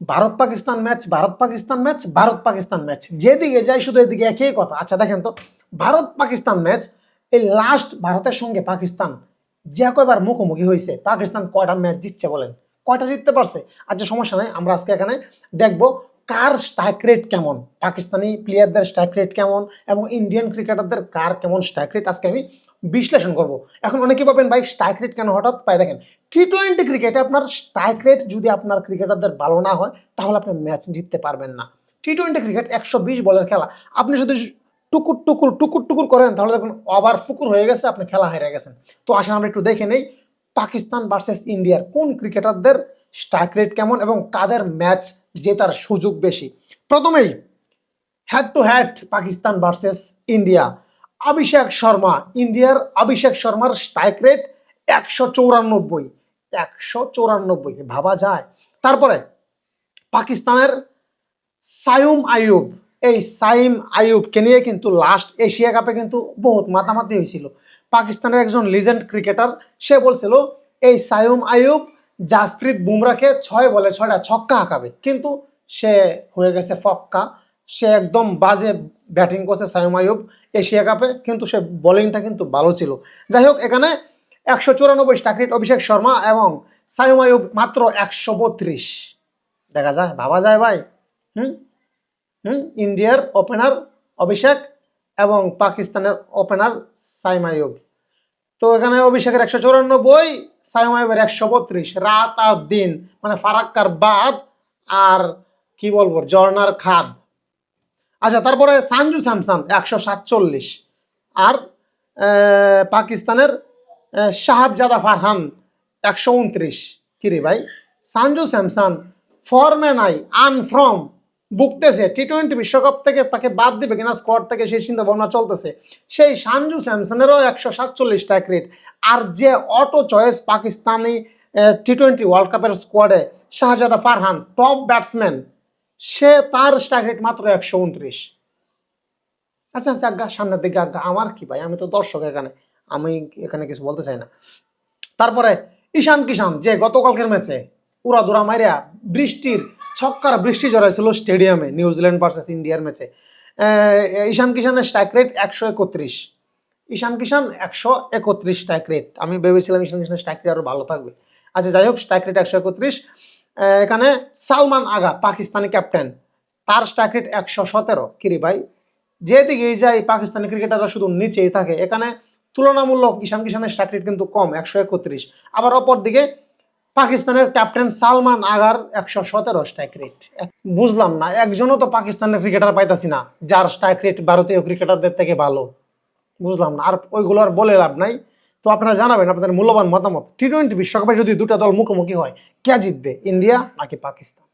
Bharat Pakistan match Bharat Pakistan match Bharat Pakistan match যেদিকে যাই শুধু এদিকে একই কথা। আচ্ছা দেখেন তো ভারত পাকিস্তান ম্যাচ এই লাস্ট ভারতের সঙ্গে পাকিস্তান যে কয়বার মুখোমুখি হয়েছে, পাকিস্তান কয়টা ম্যাচ জিতছে বলেন? কয়টা জিততে পারছে? আচ্ছা সমস্যা নাই, আমরা আজকে এখানে দেখব কার স্ট্রাইক রেট কেমন। পাকিস্তানি প্লেয়ারদের স্ট্রাইক রেট কেমন এবং ইন্ডিয়ান ক্রিকেটারদের কার কেমন স্ট্রাইক রেট আজকে আমি বিশ্লেষণ করব। এখন অনেকে পাবেন ভাই স্ট্রাইক রেট কেন হঠাৎ? পাই দেখেন টি টোয়েন্টি ক্রিকেটে আপনার স্ট্রাইক রেট যদি আপনার ক্রিকেটারদের ভালো না হয়, তাহলে আপনি ম্যাচ জিততে পারবেন না। টি টোয়েন্টি ক্রিকেট একশো বিশ বলের খেলা। আপনি যদি টুকুর টুকুর টুকুর টুকুর করেন, তাহলে দেখুন ওভার ফুকুর হয়ে গেছে, আপনি খেলা হেরে গেছেন। তো আসেন, আমরা একটু দেখে নেই, পাকিস্তান ভার্সেস ইন্ডিয়ার কোন ক্রিকেটারদের স্ট্রাইক রেট কেমন এবং কাদের ম্যাচ জেতার সুযোগ বেশি? প্রথমেই head to head Pakistan versus India. Abhishek Sharma, ইন্ডিয়ার অভিষেক শর্মার স্ট্রাইক রেট একশো চৌরানব্বই। একশো চৌরানব্বই, ভাবা যায়। তারপরে পাকিস্তানের সায়ুম আয়ুব এই সাইম আয়ুবকে নিয়ে কিন্তু লাস্ট এশিয়া কাপে কিন্তু বহুত মাতামাতি হয়েছিল। পাকিস্তানের একজন লিজেন্ড ক্রিকেটার সে বলছিল, এই সায়ুম আয়ুব জাসপ্রীত বুমরাকে ছয় বলে ছয়টা ছক্কা হাঁকাবে। কিন্তু সে হয়ে গেছে ফক্কা। সে একদম বাজে ব্যাটিং করছে সায়ুম আয়ুব এশিয়া কাপে, কিন্তু সে বোলিংটা কিন্তু ভালো ছিল। যাই হোক, এখানে একশো চুরানব্বই স্টাকরিট অভিষেক শর্মা এবং সায়ুম আয়ুব মাত্র একশো বত্রিশ। দেখা যায়, ভাবা যায় ভাই। হুম? হুম? ইন্ডিয়ার ওপেনার অভিষেক এবং পাকিস্তানের ওপেনার সাইম আয়ুব তো এখানে অভিষেকের একশো চৌরানব্বই, সাইম আয়ুবের একশো বত্রিশ। রাত আর দিন মানে ফারাক্কার বাদ আর কি বলব জর্নার খাদ। আচ্ছা তারপরে সানজু স্যামসান, একশো সাতচল্লিশ। আর পাকিস্তানের আহ, সাহাবজাদা ফারহান একশো উনত্রিশ। কিরে ভাই? সানজু স্যামসান ফর্মে নাই আনফ্রম বুকতেছে টি টোয়েন্টি বিশ্বকাপ থেকে তাকে বাদ দিবে কিনা স্কোয়াড থেকে সেই চিন্তা ভাবনা চলতেছে। সেই সানজু স্যামসনেরও একশো সাতচল্লিশ ট্যাক রেট আর যে auto choice Pakistani T twenty world কাপের স্কোয়াডে শাহজাদা ফারহান টপ ব্যাটসম্যান সে তার স্ট্রাইক রেট মাত্র একশো উনত্রিশ। আচ্ছা আচ্ছা আজ্ঞা সামনের দিকে আজ্ঞা আমার কি ভাই? আমি তো দর্শক এখানে। আমি এখানে কিছু বলতে চাই না। তারপরে ঈশান কিষান যে গতকালকের ম্যাচে উড়া দুরা মাইরা বৃষ্টির, ছক্কার বৃষ্টি জড়াইছিল স্টেডিয়ামে নিউজিল্যান্ড ভার্সেস ইন্ডিয়ার ম্যাচে। ঈশান কিষানের স্ট্রাইক রেট একশো একত্রিশ। ঈশান কিষান একশো একত্রিশ স্ট্রাইক রেট। আমি ভেবেছিলাম ঈশান কিষানের স্ট্রাইক রেট আরও ভালো থাকবে। আচ্ছা যাই হোক, স্ট্রাইক রেট একশো একত্রিশ। এখানে সালমান আগা, পাকিস্তানি ক্যাপ্টেন, তার স্ট্রাইক রেট একশো সতেরো। কিরি ভাই, যেদিকেই যাই পাকিস্তানি ক্রিকেটাররা শুধু নিচেই থাকে। এখানে তুলনামূলক ঈশান কিষানের স্ট্রাইক কিন্তু কম, একশো একত্রিশ। আবার অপর দিকে পাকিস্তানের ক্যাপ্টেন সালমান আগার একশো সতেরো স্ট্রাইক রেট বুঝলাম না, একজনও তো পাকিস্তানের ক্রিকেটার পাইতাছি না, যার স্ট্রাইক রেট ভারতীয় ক্রিকেটারদের থেকে ভালো। বুঝলাম না, আর ওইগুলো আর বলে লাভ নাই। তো আপনারা জানাবেন আপনাদের মূল্যবান মতামত। টি টোয়েন্টি বিশ্বকাপে যদি দুটা দল মুখোমুখি হয়, কে জিতবে, ইন্ডিয়া নাকি পাকিস্তান?